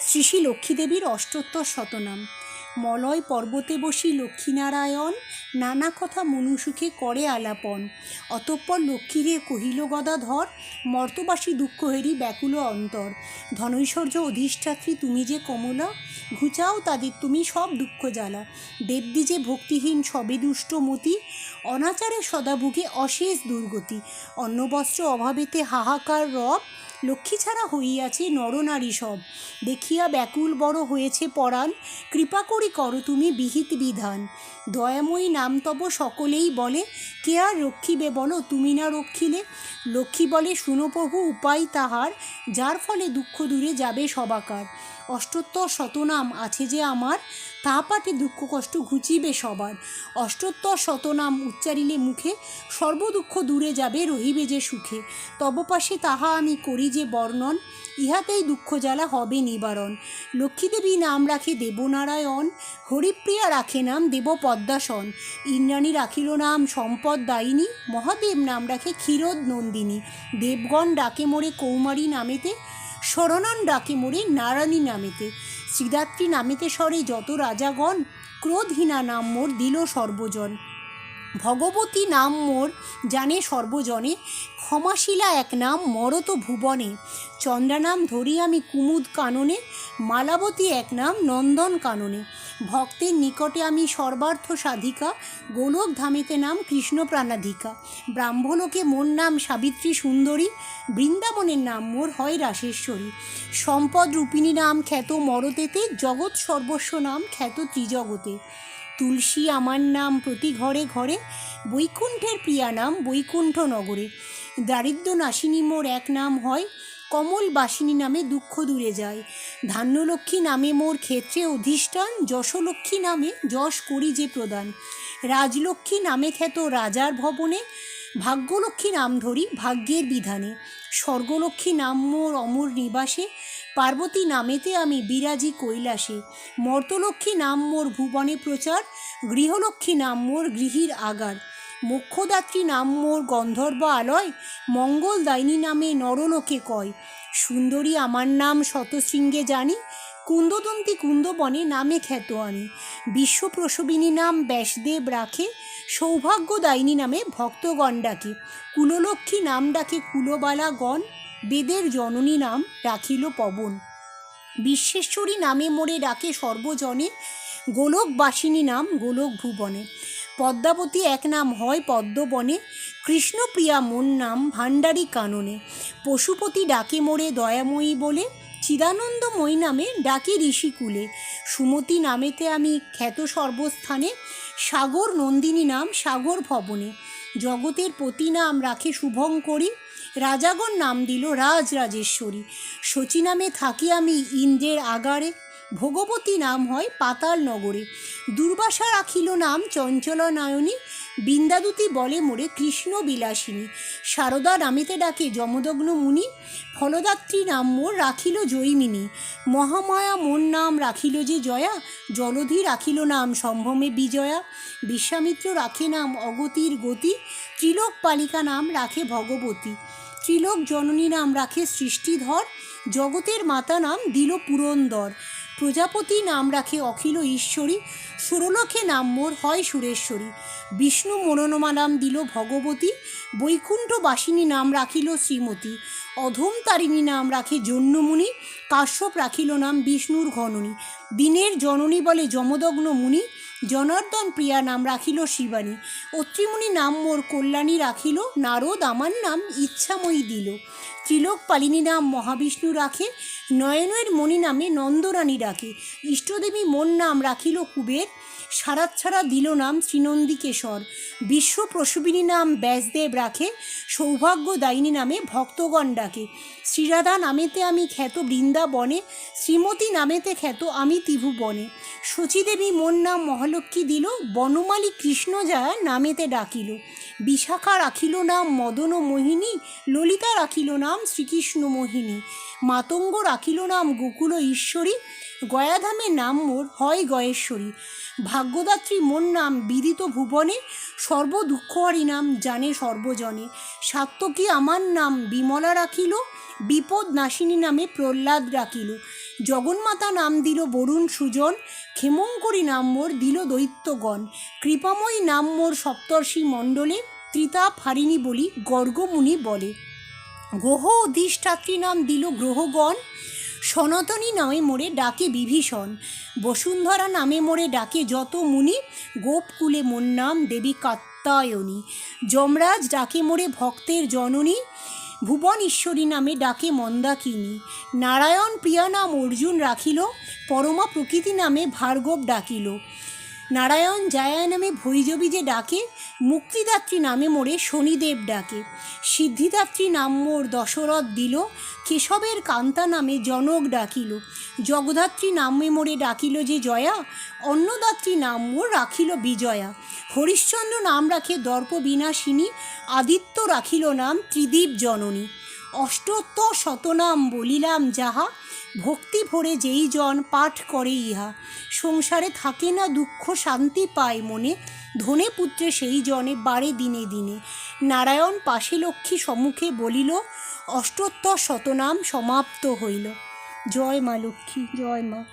শ্রী শ্রী লক্ষ্মীদেবীর অষ্টোত্তর শতনাম। মলয় পর্বতে বসি লক্ষ্মীনারায়ণ, নানা কথা মনুসুখে করে আলাপন। অতঃপর লক্ষ্মীরে কহিল, গদাধর, মর্তবাসী দুঃখ হেরি ব্যাকুল অন্তর। ধনৈশ্বর্য অধিষ্ঠাত্রী তুমি যে কমলা, ঘুচাও তাদের তুমি সব দুঃখ জ্বালা। দেবদি যে ভক্তিহীন, সবে দুষ্টমতি অনাচারে সদাভুগে অশেষ দুর্গতি। অন্নবস্ত্র অভাবেতে হাহাকার রব লক্ষ্মী ছাড়া হইয়াছে নরনারী সব। দেখিয়া ব্যাকুল বড় হয়েছে পরাণ, কৃপা করি করো তুমি বিহিত বিধান। দয়াময়ী নাম তব সকলেই বলে, কে আর রক্ষিবে বলো তুমি না রক্ষিলে? লক্ষ্মী বলে, শুনো প্রভু, উপায় তাহার, যার ফলে দুঃখ দূরে যাবে সবাকার অষ্টোত্তর শতনাম আছে যে আমার তা পাঠে দুঃখ কষ্ট ঘুচিবে সবার। অষ্টোত্তর শতনাম উচ্চারিলে মুখে সর্বদুঃখ দূরে যাবে, রহিবে যে সুখে। তব পাশে তাহা আমি করি যে বর্ণন, ইহাতেই দুঃখ জ্বালা হবে নিবারণ। লক্ষ্মীদেবী নাম রাখে দেবনারায়ণ, হরিপ্রিয়া রাখে নাম দেব পদ্মাসন ইন্দ্রাণী রাখিল নাম সম্পদ দায়িনী, মহাদেব নাম রাখে ক্ষীরোদ নন্দিনী। দেবগণ ডাকে মোড়ে কৌমারী নামেতে, শরণান ডাকে মোড়ে নারায়ণী নামেতে। শ্রীদাত্রী নামিতে স্বরে যত রাজাগণ, ক্রোধহীনা নাম মোর দিল সর্বজন। ভগবতী নাম মোর জানে সর্বজনে, ক্ষমাশিলা এক নাম মরত ভুবনে। চন্দ্রানাম ধরি আমি কুমুদ কাননে, মালাবতী এক নাম নন্দন কাননে। ভক্তের নিকটে আমি সর্বার্থ সাধিকা, গোলক ধামেতে নাম কৃষ্ণ প্রাণাধিকা। ব্রাহ্মলোকে মোর নাম সাবিত্রী সুন্দরী, বৃন্দাবনের নাম মোর হয় রাসেশ্বরী। সম্পদ রূপিণী নাম খ্যাত মরতেতে জগৎ সর্বস্ব নাম খ্যাত ত্রিজগতে। তুলসী আমার নাম প্রতি ঘরে ঘরে, বৈকুণ্ঠের প্রিয়া নাম বৈকুণ্ঠ নগরে দারিদ্র নাশিনী মোর এক নাম হয় কমল বাসিনী নামে দুঃখ দূরে যায়। ধান্যলক্ষ্মী নামে মোর ক্ষেত্রে অধিষ্ঠান, যশলক্ষ্মী নামে যশ করি যে প্রদান। রাজলক্ষ্মী নামে খ্যাত রাজার ভবনে, ভাগ্যলক্ষ্মী নাম ধরি ভাগ্যের বিধানে। স্বর্গলক্ষ্মী নাম মোর অমর নিবাসে, পার্বতী নামেতে আমি বিরাজি কৈলাসে। মর্তলক্ষ্মী নাম মোর ভুবনে প্রচার, গৃহলক্ষ্মী নাম মোর গৃহীর আগার। মোক্ষদাত্রী নাম মোর গন্ধর্ব আলয় মঙ্গলদায়িনী নামে নরলোকে কয়। সুন্দরী আমার নাম শতশৃঙ্গে জানি, কুন্দদন্তী কুন্দবনে নামে খ্যাত আমি বিশ্বপ্রসবিনী নাম ব্যাসদেব রাখে সৌভাগ্যদায়িনী নামে ভক্তগণ ডাকে। কুললক্ষ্মী নাম ডাকে কুলবালাগণ, বেদের জননী নাম রাখিল পবন। বিশ্বেশ্বরী নামে মোড়ে ডাকে সর্বজনে, গোলকবাসিনী নাম গোলক ভুবনে পদ্মাবতী এক নাম হয় পদ্মবনে, কৃষ্ণপ্রিয়া মন নাম ভাণ্ডারী কাননে। পশুপতি ডাকে মোড়ে দয়াময়ী বলে, চিদানন্দময়ী নামে ডাকে ঋষিকুলে সুমতি নামেতে আমি খ্যাত সর্বস্থানে, সাগর নন্দিনী নাম সাগর ভবনে। জগতের পতি নাম রাখে শুভঙ্করী, রাজাগণ নাম দিল রাজ রাজেশ্বরী শচী নামে থাকি আমি ইন্দ্রের আগারে। ভোগবতী নাম হয় পাতাল নগরে। দুর্বাসা রাখিল নাম চঞ্চলা নয়নী বৃন্দাদুতি বলে মোড়ে কৃষ্ণ বিলাসিনী। সারদা নামেতে ডাকে যমদগ্ন মুনি, ফলদাত্রী নাম মোর রাখিল জৈমিনী। মহামায়া মোর নাম রাখিল যে জয়া, জলধি রাখিল নাম সম্ভ্রমে বিজয়া। বিশ্বামিত্র রাখে নাম অগতির গতি, ত্রিলোক পালিকা নাম রাখে ভগবতী। ত্রিলোক জননী নাম রাখে সৃষ্টিধর, জগতের মাতা নাম দিল পুরন্দর। প্রজাপতি নাম রাখে অখিল ঈশ্বরী সুরলোকে নাম মোর হয় সুরেশ্বরী। বিষ্ণু মনোনমা নাম দিল ভগবতী বৈকুণ্ঠবাসিনী নাম রাখিল শ্রীমতী। অধম তারিণী নাম রাখে জন্যমুনি, কাশ্যপ রাখিল নাম বিষ্ণুর ঘননী। দিনের জননী বলে যমদগ্ন মুনি জনার্দন প্রিয়া নাম রাখিল শিবানী। অত্রিমুনি নাম মোর কল্যাণী রাখিল, নারদ আমার নাম ইচ্ছাময়ী দিল। ত্রিলোক পালিনী নাম মহাবিষ্ণু রাখে নয়নের মণি নামে নন্দরানী রাখে ইষ্টদেবী মন নাম রাখিল কুবের ছাড়া দিল নাম শ্রীনন্দিকেশ্বর বিশ্ব প্রসবিনী নাম ব্যাসদেব রাখে, সৌভাগ্যদায়িনী নামে ভক্তগণ ডাকে। শ্রীরাধা নামেতে আমি খ্যাত বৃন্দাবনে, শ্রীমতী নামেতে খ্যাত আমি ত্রিভুবনে। শচীদেবী মোর নাম মহালক্ষ্মী দিল, বনমালী কৃষ্ণ যায় নামেতে ডাকিল। বিশাখা রাখিল নাম মদন মোহিনী, ললিতা রাখিল নাম শ্রীকৃষ্ণ মোহিনী। মাতঙ্গ রাখিল নাম গোকুল ঈশ্বরী গয়াধামের নাম মোর হয় গয়েশ্বরী। ভাগ্যদাত্রী মোর নাম বিদিত ভুবনে সর্ব দুঃখহারী নাম জানে সর্বজনে। সাত্তকী আমার নাম বিমলা রাখিল বিপদ নাশিনী নামে প্রহ্লাদ রাখিল। জগন্মাতা নাম দিল বরুণ সুজন ক্ষেমঙ্করী নাম মোর দিল দৈত্যগণ। কৃপাময়ী নাম মোর সপ্তর্ষি মণ্ডলে ত্রিতাপ হারিণী বলি গর্গমুনি বলে। গ্রহ অধিষ্ঠাত্রী নাম দিল গ্রহগণ, সনাতনী নামে মোড়ে ডাকে বিভীষণ। বসুন্ধরা নামে মোড়ে ডাকে যত মুনি, গোপকুলে মোর নাম দেবী কাত্তায়নী যমরাজ ডাকে মোড়ে ভক্তের জননী ভুবন ঈশ্বরী নামে ডাকে মন্দাকিনী। নারায়ণ প্রিয়া নাম অর্জুন রাখিল, পরমা প্রকৃতি নামে ভার্গব ডাকিল। নারায়ণ জায়া নামে ভৈজবী যে ডাকে, মুক্তিদাত্রী নামে মোড়ে শনিদেব ডাকে। সিদ্ধিদাত্রী নাম মোর দশরথ দিল, কেশবের কান্তা নামে জনক ডাকিল। জগধাত্রী নামে মোড়ে ডাকিল যে জয়া, অন্নদাত্রী নাম মোর রাখিল বিজয়া। হরিশ্চন্দ্র নাম রাখে দর্প বিনাশিনী আদিত্য রাখিল নাম ত্রিদীপ জননী। অষ্টোত্তর শতনাম বলিলাম যাহা ভক্তি ভরে যেই জন পাঠ করে ইহা, সংসারে থাকে না দুঃখ শান্তি পায় মনে, ধনে পুত্রে সেই জনে বারে দিনে দিনে। নারায়ণ পাশে লক্ষ্মী সম্মুখে বলিল, অষ্টোত্তর শতনাম সমাপ্ত হইল। জয় মা লক্ষ্মী, জয় মা।